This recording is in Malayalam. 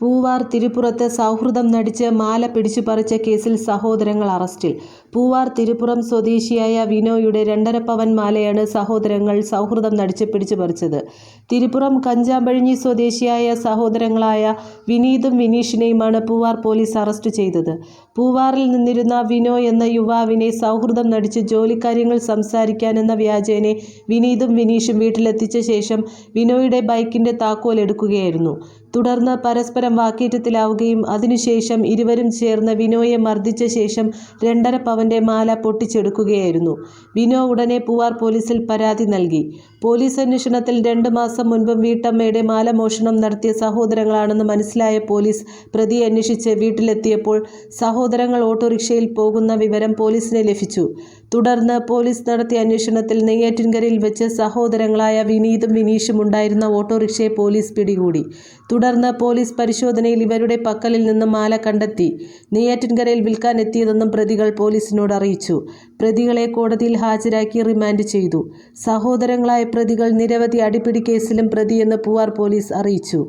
പൂവാർ തിരുപ്പുറത്ത് സൗഹൃദം നടിച്ച് മാല പിടിച്ചുപറിച്ച കേസിൽ സഹോദരങ്ങൾ അറസ്റ്റിൽ. പൂവാർ തിരുപ്പുറം സ്വദേശിയായ വിനോയുടെ രണ്ടര പവൻ മാലയാണ് സഹോദരങ്ങൾ സൗഹൃദം നടിച്ച് പിടിച്ചു പറിച്ചത്. തിരുപ്പുറം കഞ്ചാമ്പഴിഞ്ഞി സ്വദേശിയായ സഹോദരങ്ങളായ വിനീതും വിനീഷിനെയുമാണ് പൂവാർ പോലീസ് അറസ്റ്റ് ചെയ്തത്. പൂവാറിൽ നിന്നിരുന്ന വിനോ എന്ന യുവാവിനെ സൗഹൃദം നടിച്ച് ജോലിക്കാര്യങ്ങൾ സംസാരിക്കാനെന്ന വ്യാജേനെ വിനീതും വിനീഷും വീട്ടിലെത്തിച്ച ശേഷം വിനോയുടെ ബൈക്കിന്റെ താക്കോൽ എടുക്കുകയായിരുന്നു. തുടർന്ന് പരസ്പരം വാക്കേറ്റത്തിലാവുകയും അതിനുശേഷം ഇരുവരും ചേർന്ന് വിനോയെ മർദ്ദിച്ച ശേഷം രണ്ടര പവന്റെ മാല പൊട്ടിച്ചെടുക്കുകയായിരുന്നു. വിനോ ഉടനെ പൂവാർ പോലീസിൽ പരാതി നൽകി. പോലീസ് അന്വേഷണത്തിൽ രണ്ട് മാസം മുൻപും വീട്ടമ്മയുടെ മാലമോഷണം നടത്തിയ സഹോദരങ്ങളാണെന്ന് മനസ്സിലായ പോലീസ് പ്രതിയെ അന്വേഷിച്ച് വീട്ടിലെത്തിയപ്പോൾ സഹോദരങ്ങൾ ഓട്ടോറിക്ഷയിൽ പോകുന്ന വിവരം പോലീസിന് ലഭിച്ചു. തുടർന്ന് പോലീസ് നടത്തിയ അന്വേഷണത്തിൽ നെയ്യാറ്റിൻകരയിൽ വെച്ച് സഹോദരങ്ങളായ വിനീതും വിനീഷും ഉണ്ടായിരുന്ന ഓട്ടോറിക്ഷയെ പോലീസ് പിടികൂടി. തുടർന്ന് പോലീസ് പരിശോധനയിൽ ഇവരുടെ പക്കലിൽ നിന്ന് മാല കണ്ടെത്തി. നെയ്യാറ്റിൻകരയിൽ വിൽക്കാൻ എത്തിയതെന്നും പ്രതികൾ പോലീസിനോട് അറിയിച്ചു. പ്രതികളെ കോടതിയിൽ ഹാജരാക്കി റിമാൻഡ് ചെയ്തു. സഹോദരങ്ങളായ പ്രതികൾ നിരവധി അടിപിടി കേസിലും പ്രതിയെന്ന് പൂവാർ പോലീസ് അറിയിച്ചു.